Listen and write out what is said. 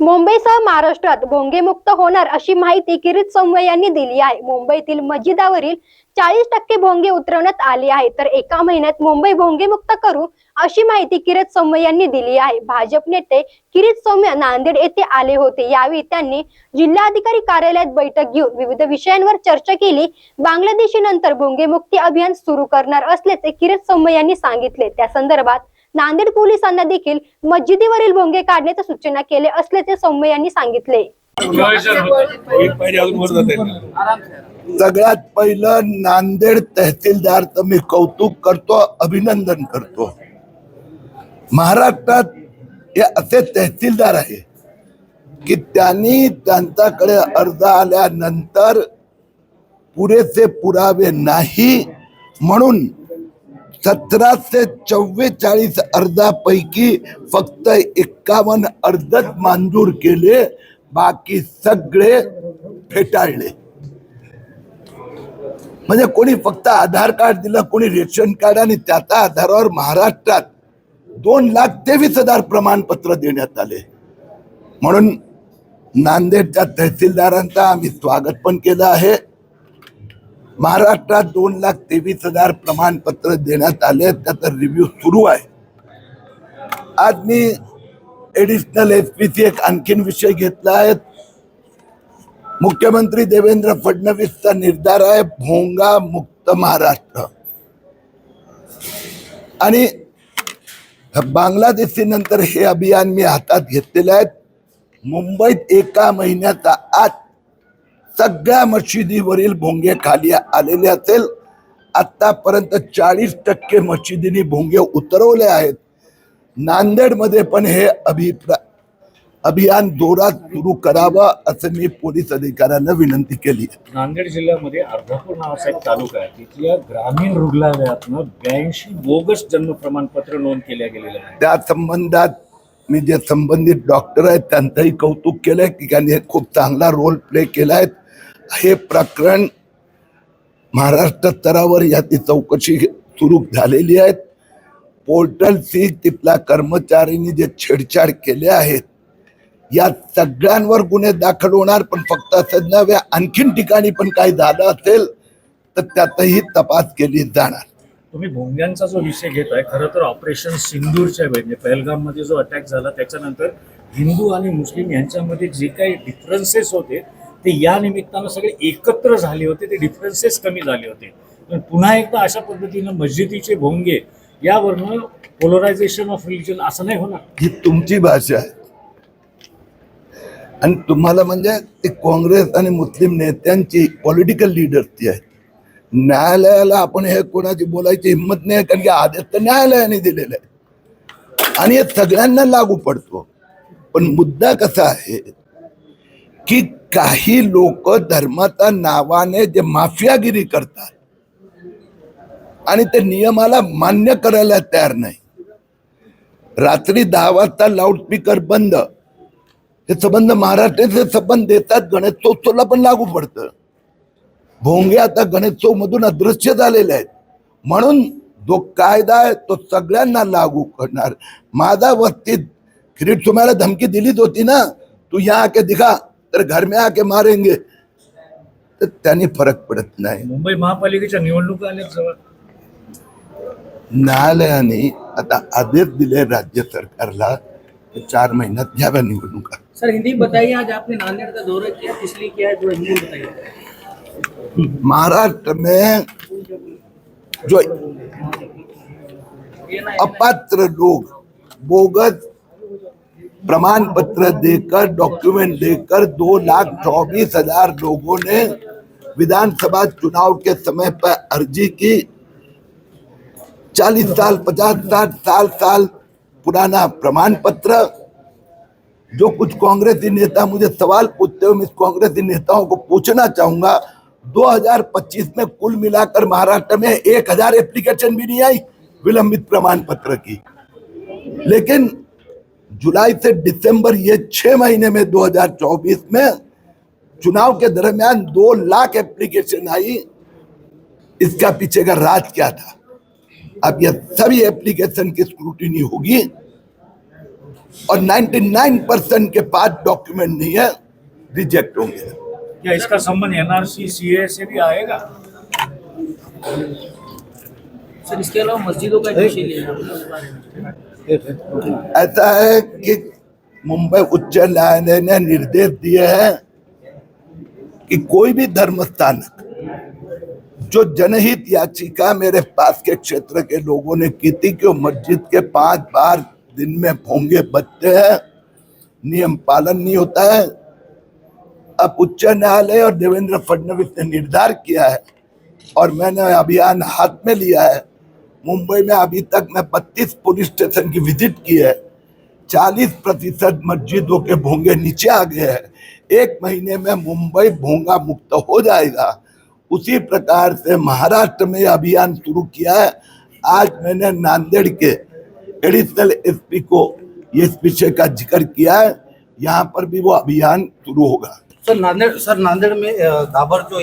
मुंबईसह महाराष्ट्रात भोंगेमुक्त होणार अशी माहिती किरीट सौम्य यांनी दिली आहे. मुंबईतील मजिदावरील चाळीस टक्के भोंगे उतरवण्यात आले आहे. तर एका महिन्यात मुंबई भोंगेमुक्त करू अशी माहिती किरीट सौम्य यांनी दिली आहे. भाजप नेते किरीट सौम्य नांदेड येथे आले होते. यावेळी त्यांनी जिल्हाधिकारी कार्यालयात बैठक घेऊन विविध विषयांवर चर्चा केली. बांगलादेशी नंतर भोंगेमुक्ती अभियान सुरू करणार असल्याचे किरीट सोमय यांनी सांगितले. त्या संदर्भात नांदेड पोलिसांना देखील मस्जिदीवरील भोंगे काढण्याच्या सूचना केले असल्याचे सौम्य यांनी सांगितले. सगळ्यात पहिलं नांदेड तहसीलदार मी कौतुक करतो अभिनंदन करतो. महाराष्ट्रात हे असे तहसीलदार आहे की त्यांनी त्यांच्याकडे अर्ज आल्यानंतर पुरेसे पुरावे नाही म्हणून सतराशे चव्वेचाळीस अर्जापैकी फक्त एक्कावन्न अर्जच मंजूर केले बाकी सगळे फेटाळले. म्हणजे कोणी फक्त आधार कार्ड दिलं कोणी रेशन कार्ड आणि त्याच्या आधारावर महाराष्ट्रात दोन लाख तेवीस हजार प्रमाणपत्र देण्यात आले. म्हणून नांदेडच्या तहसीलदारांचा आम्ही स्वागत पण केलं आहे. महाराष्ट्रात दोन लाख तेवीस हजार प्रमाणपत्र देण्यात आले त्याचा रिव्ह्यू सुरू आहे. आज मी एडिशनल एस पी एक आणखीन विषय घेतला आहे. मुख्यमंत्री देवेंद्र फडणवीसचा निर्धार आहे भोंगा मुक्त महाराष्ट्र. आणि बांगलादेशी नंतर हे अभियान मी हातात घेतलेलं आहे. मुंबईत एका महिन्याचा आत सगळ्या मशिदीवरील भोंगे खाली आलेले असेल. आतापर्यंत चाळीस टक्के मशिदींनी भोंगे उतरवले आहेत. नांदेडमध्ये पण हे अभिप्राय अभियान जोरात सुरू करावं असं मी पोलीस अधिकाऱ्यांना विनंती केली. आहे नांदेड जिल्ह्यामध्ये अर्धापूर नावाचा एक तालुका आहे. तिथल्या ग्रामीण रुग्णालयातनं ब्याऐंशी बोगस जन्म प्रमाणपत्र नोंद केल्या गेलेल्या आहेत. त्या संबंधात मी जे संबंधित डॉक्टर आहेत त्यांचंही कौतुक केलंय. की त्यांनी खूप चांगला रोल प्ले केलाय. हे प्रकरण महाराष्ट्र स्तरावर याची चौकशी सुरू झालेली आहेत. पोर्टलची तिथल्या कर्मचाऱ्यांनी जे छेडछाड केले आहेत या सगळ्यांवर गुन्हे दाखल होणार पण फक्त असं नव्हे आणखीन ठिकाणी पण काही झालं असेल तर त्यातही तपास केली जाणार. तुम्ही भोंग्यांचा जो विषय घेताय खरं तर ऑपरेशन सिंदूरच्या वेळी म्हणजे पहलगाममध्ये जो अटॅक झाला त्याच्यानंतर हिंदू आणि मुस्लिम यांच्यामध्ये जे काही डिफरन्सेस होते ते या निमित्तानं सगळे एकत्र झाले होते ते डिफरन्सेस कमी झाले होते. पण पुन्हा एकदा अशा पद्धतीनं मस्जिदीचे भोंगे यावरनं पोलरायझेशन ऑफ रिलिजन असं नाही होणार. ही तुमची भाषा आहे. आणि तुम्हाला म्हणजे ते काँग्रेस आणि मुस्लिम नेत्यांची पॉलिटिकल लीडर्सची आहे. न्यायालयाला आपण हे कोणाची बोलायची हिंमत नाही कारण की आदेश तर न्यायालयाने दिलेला आहे आणि हे सगळ्यांना लागू पडतो. पण मुद्दा कसा आहे की काही लोक धर्माच्या नावाने जे माफियागिरी करतात. आणि ते नियमाला मान्य करायला तयार नाही. रात्री दहा वाजता लाऊडस्पीकर बंद. हे संबंध महाराष्ट्राचे संबंध देतात गणेशोत्सवला पण लागू पडतं. भोंगे आता गणेशोत्सव मधून अदृश्य झालेले आहेत. म्हणून जो कायदा आहे तो सगळ्यांना लागू करणार. माझा वस्तीत किरीट तुम्हाला धमकी दिलीच होती ना? तू या आके दिखा. तर घर में आके मारेंगे। तर त्यांनी फरक पडत नाही। मुंबई महापालिकेच्या निवडणुका आल्या जवळ न्यायालयाने आता आदेश दिले राज्य सरकारला चार महिन्यात घ्याव्या निवडणुका। सर हिंदी बताइए आज आपने नांदेड़ का दौरा किया किस लिए किया है थोड़ा हिंदी बताइए। महाराष्ट्र में जो अपात्र लोग बोगस प्रमाण पत्र देकर डॉक्यूमेंट देकर दो लाख चौबीस हज़ार लोगों ने विधानसभा चुनाव के समय पर अर्जी की। चालीस साल, पचास साठ साल साल पुराना प्रमाण पत्र। जो कुछ कांग्रेसी नेता मुझे सवाल पूछते हो इस कांग्रेसी नेताओं को पूछना चाहूँगा 2025 में कुल मिलाकर महाराष्ट्र में एक हज़ार एप्लीकेशन भी नहीं आई विलंबित प्रमाण पत्र की। लेकिन जुलाई से दिसंबर ये छह महीने में 2024 में चुनाव के दरमियान दो लाख एप्लीकेशन आई। इसका पीछे का राज क्या था? अब ये सभी एप्लीकेशन की स्क्रूटिनी होगी और 99 परसेंट के पास डॉक्यूमेंट नहीं है रिजेक्ट होंगे। क्या इसका संबंध एनआरसी सीए से भी आएगा? सर इसके अलावा मस्जिदों का ऐसा है कि मुंबई उच्च न्यायालय ने निर्देश दिए हैं कि कोई भी धर्म स्थानक जो जनहित याचिका मेरे पास के क्षेत्र के लोगों ने की थी कि मस्जिद के पाँच बार दिन में भोंगे बजते हैं, नियम पालन नहीं होता है। अब उच्च न्यायालय और देवेंद्र फडणवीस ने निर्धार किया है और मैंने अभियान हाथ में लिया है मुंबई में अभी तक मैं 32 पुलिस स्टेशन की विज़िट की है। 40 प्रतिशत मस्जिदों के भोंगे नीचे आ गए हैं। एक महीने में मुंबई भोंगा मुक्त हो जाएगा। उसी प्रकार से महाराष्ट्र में अभियान शुरू किया है। आज मैंने नांदेड़ के एडिशनल एसपी को इस विषय का ज़िक्र किया है। यहाँ पर भी वो अभियान शुरू होगा। सर, नांदेड़ सर, नांदेड़ में दाभर जो